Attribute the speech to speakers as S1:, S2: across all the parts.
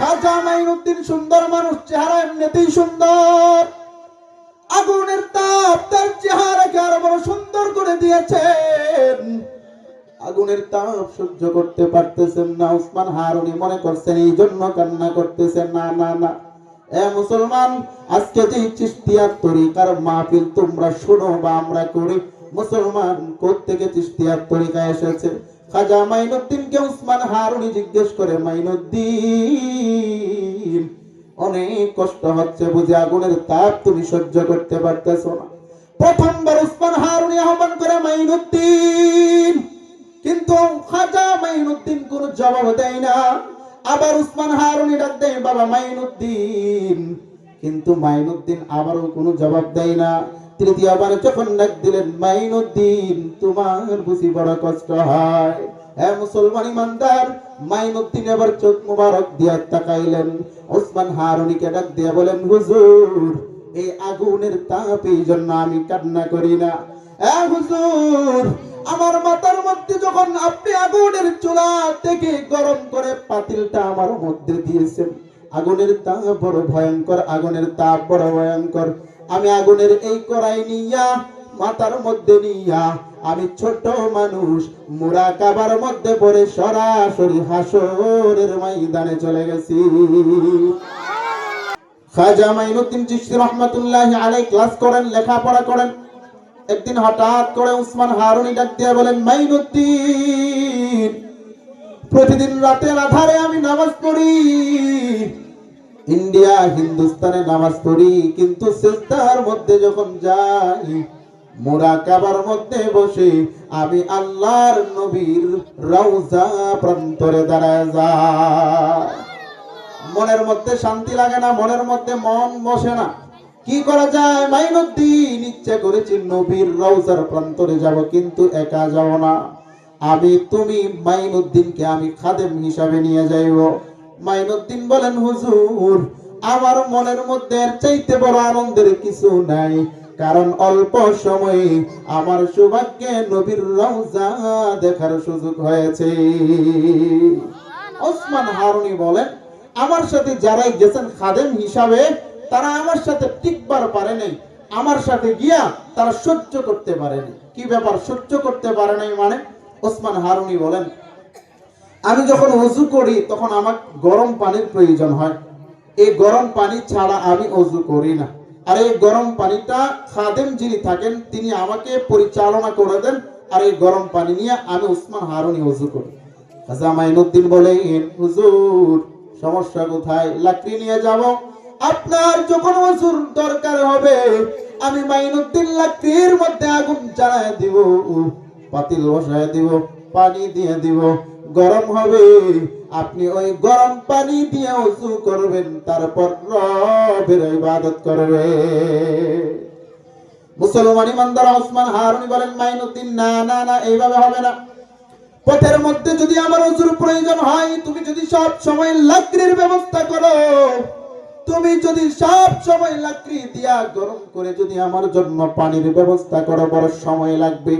S1: খাজা মাইনুদ্দিন সুন্দর মানুষ, চেহারা এমনিতেই সুন্দর। আগুনের তাপ তার চেহারাকে আরও বড় সুন্দর করে দিয়েছেন। আগুনের তাপ সহ্য করতে পারতেছেন না, উসমান হারুনি মনে করছেন এই জন্য কান্না করতেছেন। না না না। এ মুসলমান, আজকে যে চিস্তিয়ার তরিকার মাহফিল তোমরা শোনো বা আমরা করি। মুসলমান কোত্থেকে চিস্তিয়ার তরিকা এসেছে? খাজা মাইনুদ্দিনকে উসমান হারুনি জিজ্ঞেস করে, মাইনুদ্দিন, অনেক কষ্ট হচ্ছে বুঝে, আগুনের তাপ তুমি সহ্য করতে পারতেছো না। প্রথমবার উসমান হারুনি আহ্বান করে, মাইনুদ্দিন, কিন্তু খাজা মাইনুদ্দিন কোনো জবাব দেয় না। আবার উসমান হারুনি ডাক দেয়, বাবা, মাইনুদ্দিন, কিন্তু মাইনুদ্দিন আবারও কোনো জবাব দেয় না। তৃতীয়বার যখন ডাক দিলেন, মাইনুদ্দিন, তোমার বুঝি বড় কষ্ট হয়। হ্যাঁ মুসলমান ইমানদার, মাইনুদ্দিন এবার চোখ মুবারক দিয়া তাকাইলেন। ওসমান হারুনিকে ডাক দিয়া বলেন, হুজুর, এই আগুনের জন্য আমি কান্না করি না। হুজুর, আমার মাথার মধ্যে যখন আপনি আগুনের চুলা থেকে গরম করে পাতিলটা আমার মধ্যে দিয়েছেন, আগুনের তাপ বড় ভয়ঙ্কর, আগুনের তাপ বড় ভয়ঙ্কর। আমি আগুনের এই কড়াই নিয়া, মাথার মধ্যে নিয়া, আমি ছোট মানুষ মুরা কাবার মধ্যে পড়ে সরাসরি হাসরের ময়দানে চলে গেছি। খাজা মাইনুদ্দিন চিশতি রহমাতুল্লাহ আলাই ক্লাস করেন, লেখাপড়া করেন। একদিন হঠাৎ করে উসমান হারুনি ডাক দিয়ে বলেন, মাইনুদ্দিন, প্রতিদিন রাতের আধারে আমি নামাজ পড়ি। ইন্ডিয়া, হিন্দুস্তানে নামাজ পড়ি, কিন্তু সিস্তার মধ্যে যখন যাই মোরা কাবার মধ্যে বসে আমি আল্লাহর নবীর রওজা প্রান্তরে দাঁড়ায় যাই। মনের মধ্যে শান্তি লাগে না, মনের মধ্যে মন বসে না। কি করা যায়? মাইনুদ্দিন, ইচ্ছে করেছি নবীর রওজার প্রান্তরে যাব, কিন্তু একা যাব না। আমি, তুমি মাইনুদ্দিনকে আমি খাদেম হিসাবে নিয়ে যাইব। মাইনুদ্দিন বলেন, হুজুর, আমার মনের মধ্যে চাইতে বড় আনন্দের কিছু নাই। কারণ অল্প সময়ে আমার সৌভাগ্যে নবীর রওজা দেখার সুযোগ হয়েছে। ওসমান হারুনি বলেন, আমার সাথে যারাই গেছেন খাদেম হিসাবে, তারা আমার সাথে টিকবার পারে নাই। আমার সাথে গিয়া তারা সহ্য করতে পারেনি কি ব্যাপার? সহ্য করতে পারে নাই মানে? ওসমান হারুনি বলেন আমি যখন অজু করি, তখন আমার গরম পানির প্রয়োজন হয়। এই গরম পানি ছাড়া আমি অজু করি না। আর এই গরম পানিটা খাদেম যিনি থাকেন, তিনি আমাকে পরিচালনা করে দেন। আর এই গরম পানি নিয়ে আমি উসমান হারুনি অজু করি। খাজা মাইনুদ্দিন বলে হুজুর, সমস্যা কোথায়? লাকড়ি নিয়ে যাব। আপনার যখন অজুর দরকার হবে, আমি মাইনুদ্দিন লাকড়ির মধ্যে আগুন জ্বালায় দিব, পাতিল বসায় দিব, পানি দিয়ে দিব। গরম হবে। আপনি ওই গরম পানি দিয়ে উজু করবেন, তারপর রবের ইবাদত করবে মুসলমান ইমানদার ওসমান হারুনি বলেন, মাইনুদ্দিন, না না না, এইভাবে হবে না। পথের মধ্যে যদি আমার অজুর প্রয়োজন হয়, তুমি যদি সব সময় লাকড়ির ব্যবস্থা করো, তুমি যদি সব সময় লাকড়ি দিয়া গরম করে যদি আমার জন্য পানির ব্যবস্থা করো, বড় সময় লাগবে।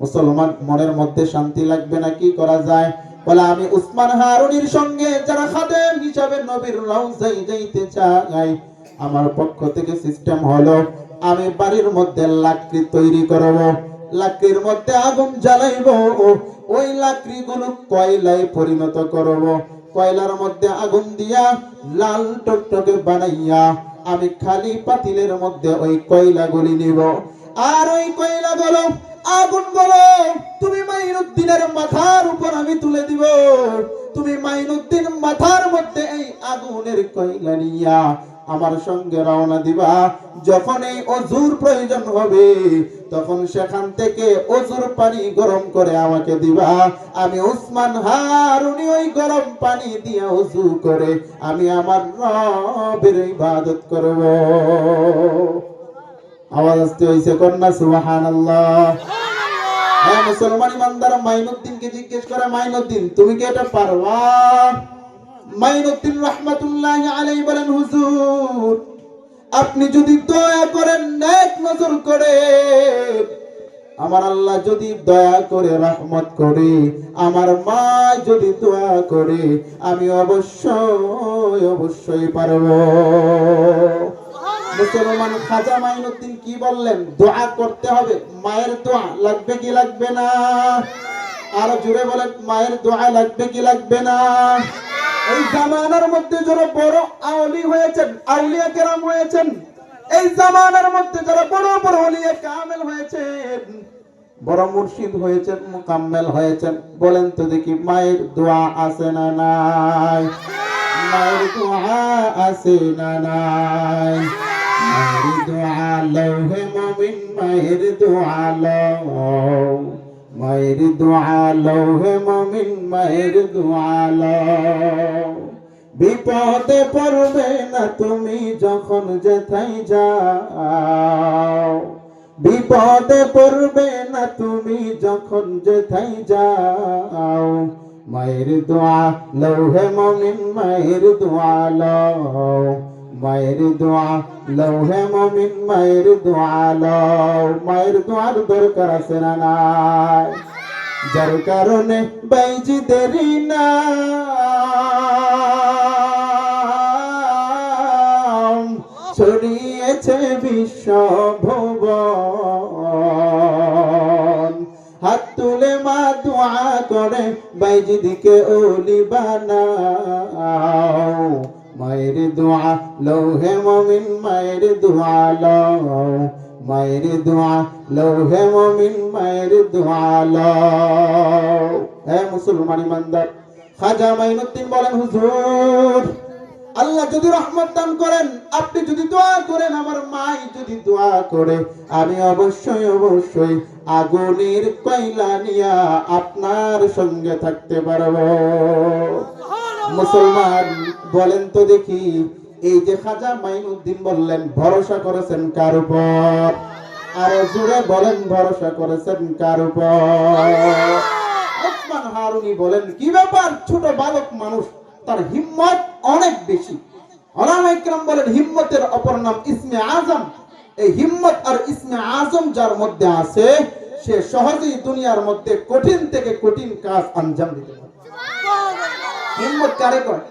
S1: মুসলমান মনের মধ্যে শান্তি লাগবে না, কি করা যায়? বলে আমি উসমান হারুনির সঙ্গে যারা খাদেম হিসাবে নবীর রওজাই যাইতে চাই, আমার পক্ষ থেকে সিস্টেম হলো, আমি বাড়ির মধ্যে লাকড়ি তৈরি করব, লাকড়ির মধ্যে আগুন জ্বালাইব, ওই লাকড়িগুলো কয়লায় পরিণত করব, কয়লার মধ্যে আগুন দিয়া লাল টকটকে বানাইয়া আমি খালি পাতিলের মধ্যে ওই কয়লাগুলি নিব, আর ওই কয়লাগুলো আগুনগুলো তুমি মাইনুদ্দিনের মাথার উপর আমি তুলে দিব। তুমি মাইনুদ্দিন মাথার মধ্যে এই আগুনের কয়লা নিয়া আমার সঙ্গে রওনা দিবা। যখন এই অজুর প্রয়োজন হবে, তখন সেখান থেকে অজুর পানি গরম করে আমাকে দিবা। আমি উসমান হারুনি ওই গরম পানি দিয়ে অজু করে আমি আমার রবের ইবাদত করব। আওয়াজ আসতে হয়েছে কন্যা সুবাহান হ্যাঁ মুসলমান ইমানদার মাইনুদ্দিনকে জিজ্ঞেস করে মাইনুদ্দিন তুমি কি এটা পারবা? মাইনুদ্দিন রহমাতুল্লাহ আলাই বলেন হুজুর আপনি যদি দয়া করেন নেক নজর করে আমার আল্লাহ যদি দয়া করে রহমত করে আমার মা যদি দোয়া করে আমি অবশ্যই অবশ্যই পারব। মুসলমান খাজা মাইনুদ্দিন কি বললেন? দোয়া করতে হবে। মায়ের দোয়া লাগবে কি লাগবে না? আরও জুড়ে বলেন, মায়ের দোয়া লাগবে কি লাগবে না? এই জামানার মধ্যে যারা বড় আউলি হয়েছেন আউলিয়া কেরাম হয়েছেন, এই জামানার মধ্যে যারা বড় বড় আউলিয়া কামেল হয়েছেন, বড় মুর্শিদ হয়েছেন, মুকাম্মেল হয়েছেন, বলেন তো দেখি মায়ের দোয়া আছে না নাই? মায়ের দোয়া আছে না নাই? মায়ের দোয়া মমিন মায়ের দোয়া বিপদে পড়বে না তুমি যখন যেথাই যাও। বিপদে পড়বে না তুমি যখন যেথাই যাও। মায়ের দোয়া লও হে মমিন মায়ের দোয়া মায়ের দোয়া লও হে মমিন মায়ের দোয়া লও মায়ের দোয়ার দরকার আছে না নাই যার কারণে বাইজি দেরি না ছড়িয়েছে বিশ্ব ভুবন হাত তুলে মা দোয়া করে বাইজিদিকে ওলি বানাও মায়ের দোয়া লৌহে মমিন, মায়ের দোয়া লও মায়ের দোয়া লৌহে মমিন, মায়ের দোয়া লও হে মুসলমান ইমানদার, খাজা মাইনুদ্দিন বলেন, হুজুর, আল্লাহ যদি রহমত দান করেন, আপনি যদি দোয়া করেন, আমার মাই যদি দোয়া করে, আমি অবশ্যই অবশ্যই আগুনের কয়লা নিয়া আপনার সঙ্গে থাকতে পারব। মুসলমান, বলেন তো দেখি, এই যে খাজা মাইনুদ্দিন বললেন, ভরসা করেছেন কার উপর? আর জুড়ে বলেন, ভরসা করেছেন কার উপর? ওসমান হারুনি বলেন, কি ব্যাপার? ছোট বালক মানুষ, তার হিম্মত অনেক বেশি। ওলামা ইকরাম বলেন, হিম্মতের অপর নাম ইসমে আজম। এই হিম্মত আর ইসমে আজম যার মধ্যে আছে, সে সহজেই দুনিয়ার মধ্যে কঠিন থেকে কঠিন কাজ আঞ্জাম দিতে পারে। হিম্মত কারে কয়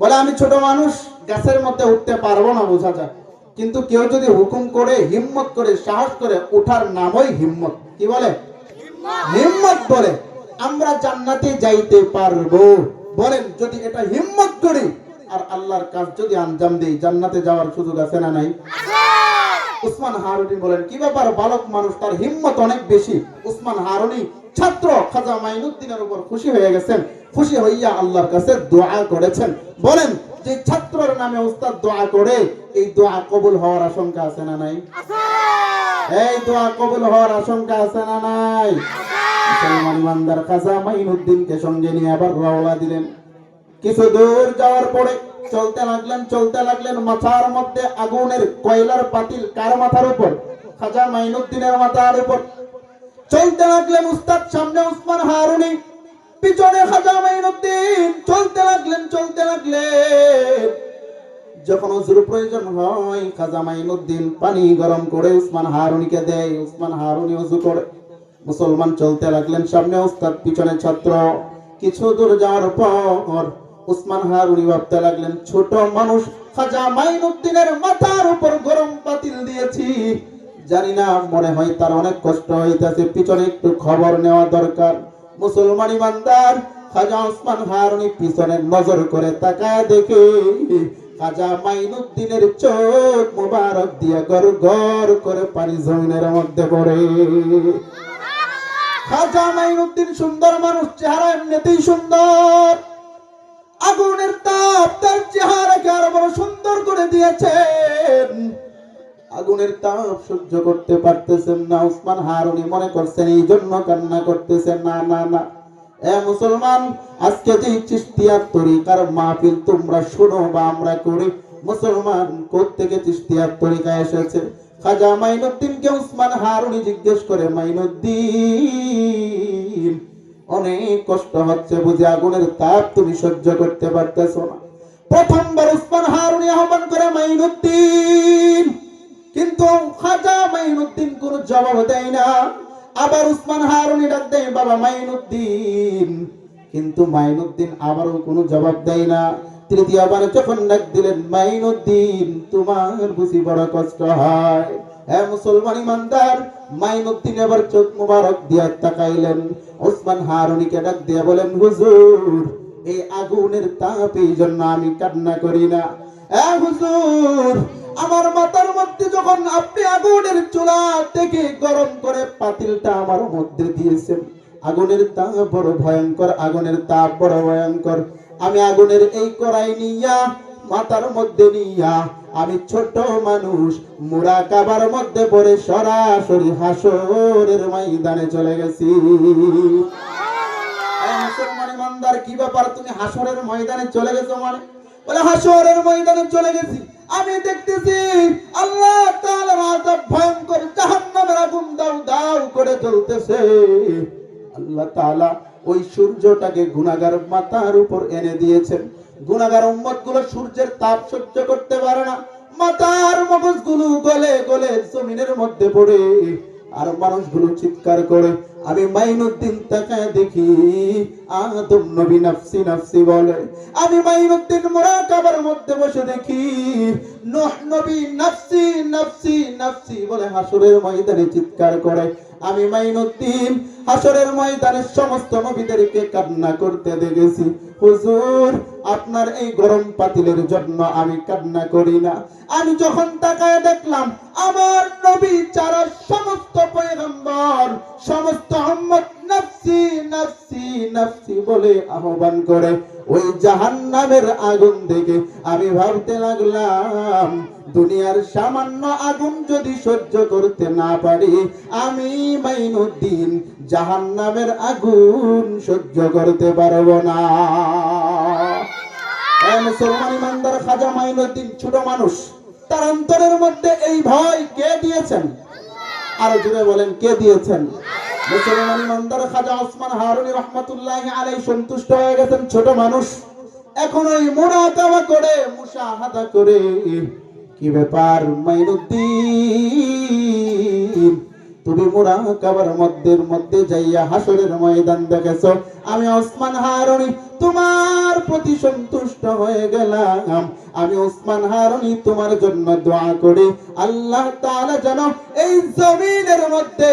S1: বলে আমি ছোট মানুষ গাছের মধ্যে উঠতে পারব না বোঝা যায়। কিন্তু কেউ যদি হুকুম করে হিম্মত করে সাহস করে ওঠার নামই হিম্মত। কি বলে? হিম্মত। বলে আমরা জান্নাতে যাইতে পারব। বলেন যদি এটা হিম্মত করি আর আল্লাহর কাজ যদি আঞ্জাম দেই জান্নাতে যাওয়ার সুযোগ আছে না নাই? উসমান হারুনি বলেন কি ব্যাপার? বালক মানুষ তার হিম্মত অনেক বেশি। উসমান হারুনি ছাত্র খাজা মাইনুদ্দিনের উপর খুশি হয়ে গেছেন। খুশি হইয়া আল্লাহর কাছে দোয়া করেছেন। বলেন যে ছাত্রর নামে উস্তাদ দোয়া করে এই দোয়া কবুল হওয়ার আশঙ্কা আছে না নাই? এই দোয়া কবুল হওয়ার আশঙ্কা আছে না নাই? মুসলমান ইমানদার খাজা মাইনুদ্দিনকে সঙ্গে নিয়ে আবার রওনা দিলেন। কিছু দূর যাওয়ার পরে চলতে লাগলেন চলতে লাগলেন মাথার মধ্যে আগুনের কয়লার পাতিল কার মাথার উপর? খাজা মাইনুদ্দিনের মাথার উপর। চলতে লাগলেন উস্তাদ সামনে উসমান হারুনি পিছনে খাজা মাইনুদ্দিন। চলতে লাগলেন চলতে লাগলেন। যখন অজুর প্রয়োজন হয়, খাজা মাইনুদ্দিন পানি গরম করে উসমান হারুনিকে দেয়। উসমান হারুনি অজু করে, মুসলমান চলতে লাগলেন সামনে উস্তাদ, পিছনে ছাত্র। কিছু দূর যাওয়ার পর উসমান হারুনি ভাবতে লাগলেন, ছোট মানুষ খাজা মাইনুদ্দিনের মাথার উপর গরম পাতিল দিয়েছি। জানি না, মনে হয় তার অনেক কষ্ট হইতেছে। পিছনে একটু খবর নেওয়া দরকার। মুসলমান ইমানদার, খাজা উসমান হারুনি পিছনে নজর করে তাকায় দেখে, খাজা মাইনুদ্দিনের চোখ মুবারক দিয়ে গর গর করে পানি জমিনের মধ্যে পড়ে। খাজা মাইনুদ্দিন সুন্দর মানুষ, চেহারা এমনিতেই সুন্দর। আগুনের তাপ তার চেহারাকে আরও বড় সুন্দর করে দিয়েছেন। আগুনের তাপ সহ্য করতে পারতেছেন না। উসমান হারুনি মনে করছেন, এই জন্য কান্না করতেছেন। না না না। এ মুসলমান, আজকে যে চিস্তিয়ার তরিকার মাহফিল তোমরা শোনো বা আমরা করি? মুসলমান কোত্থেকে চিস্তিয়ার তরিকা এসেছে? খাজা মাইনুদ্দিনকে উসমান হারুনি জিজ্ঞেস করে, মাইনুদ্দিন, অনেক কষ্ট হচ্ছে বুঝি আগুনের তাপ তুমি সহ্য করতে পারতেছো না? প্রথমবার উসমান হারুনি আহ্বান করে, মাইনুদ্দিন জবাব দেয় না। আবার উসমান হারুনি ডাক দেয়, বাবা, মাইনুদ্দিন। কিন্তু মাইনুদ্দিন আবারও কোনো জবাব দেয় না। তৃতীয়বার যখন ডাক দিলেন, মাইনুদ্দিন, তোমার বুঝি বড় কষ্ট হয়। হ্যাঁ মুসলমান ইমানদার। মাইনুদ্দিন এবার চোখ মুবারক দিয়া তাকাইলেন। ওসমান হারুনিকে ডাক দিয়া বলেন, হুজুর, এই আগুনের তাপ এই জন্য আমি কান্না করি না। এ হুজুর আমার মাথার মধ্যে যখন আপনি আগুনের চুলা থেকে গরম করে পাতিলটা আমার মধ্যে দিয়েছেন, আগুনের তাপ বড় ভয়ঙ্কর, আগুনের তাপ বড় ভয়ঙ্কর। আমি আগুনের এই কড়াই নিয়া, মাথার মধ্যে নিয়া, আমি ছোট মানুষ মুরা কাবার মধ্যে পড়ে সরাসরি হাসরের ময়দানে চলে গেছি। কি ব্যাপার? তুমি হাসরের ময়দানে চলে গেছো মানে? বলে হাসরের ময়দানে চলে গেছি। আমি দেখতেছি আল্লাহ তাআলার আযাব ভয়ঙ্কর জাহান্নামের আগুন দাউ দাউ করে চলতেছে আল্লাহ তাআলা ওই সূর্যটাকে গুনাহগার মাথার উপর এনে দিয়েছেন। গুনাহগার উম্মতগুলো সূর্যের তাপ সহ্য করতে পারে না। মাথার মগজগুলো গলে গলে জমিনের মধ্যে পড়ে। আর মানুষগুলো চিৎকার করে, আমি মাইনুদ্দিন তাকায় দেখি। আদম নবী নাফসি নাফসি বলে, আমি মাইনুদ্দিন মোরাকাবার মধ্যে বসে দেখি। নূহ নবী নাফসি নাফসি নাফসি বলে হাসরের ময়দানে চিৎকার করে, আমি মাইনুদ্দিন হাসরের ময়দানে সমস্ত নবীদেরকে কান্না করতে দেখেছি। হুজুর, আপনার এই গরম পাতিলের জন্য আমি কান্না করি না। আমি যখন তাকায় দেখলাম, আমার নবী ছাড়া বলে আহ্বান করে, ওই জাহান্নামের আগুন দেখে আমি ভাবতে লাগলাম, দুনিয়ার সামান্য আগুন যদি সহ্য করতে না পারি, আমি মাইনুদ্দিন জাহান্নামের আগুন সহ্য করতে পারব না। মুসলমান ইমানদার খাজা মাইনুদ্দিন ছোট মানুষ, তার অন্তরের মধ্যে এই ভয় কে দিয়েছেন? আরও জুড়ে বলেন, কে দিয়েছেন? মুসলমান ইমানদার খাজা ওসমান হারুনি রহমতুল্লাহ আলাই সন্তুষ্ট হয়ে গেছেন ছোট মানুষ। এখন ওই মুরাকাবা করে, মুশাহাদা করে। কি ব্যাপার, মাইনুদ্দিন? তুমি মুরাকাবার মধ্যের মধ্যে যাইয়া হাসরের ময়দান দেখেছ। আমি ওসমান হারুনি তোমার প্রতি সন্তুষ্ট হয়ে গেলাম। আমি ওসমান হারুনি তোমার জন্য দোয়া করি। আল্লাহ তাআলা যেন এই জমিনের মধ্যে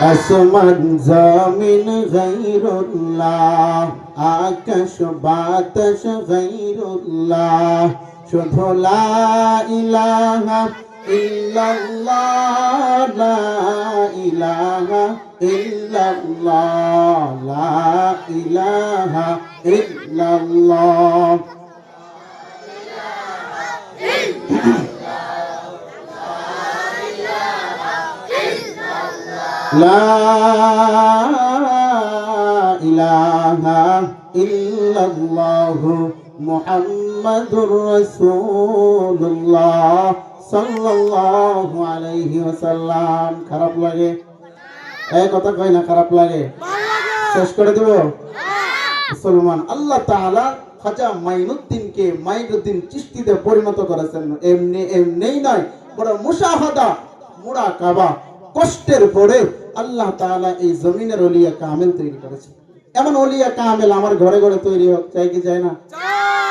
S1: আসমান জমিন গাইরুল্লাহ আকাশ বাতাস গাইরুল্লাহ শুধু লা ইলাহা ইল্লাল্লাহ, লা ইলাহা ইল্লাল্লাহ, লা ইলাহা ইল্লাল্লাহ। لا إله إلا الله محمد رسول الله صلى الله عليه وسلم খারাপ লাগে এই কথা কই না খারাপ লাগে শেষ করে দেব মুসলমান আল্লাহ তাআলা খাজা মাইনুদ্দিনকে মাইনুদ্দিন চিশতিতে পরিণত করেছেন এমনি এমনিই নয় বড় মুশাহাদা মুরাকাবা কষ্টের পরে আল্লাহ তাআলা এই জমিনের অলিয়া কামেল তৈরি করেছে। এমন অলিয়া কামেল আমার ঘরে ঘরে তৈরি হোক, চাই কি চাই না?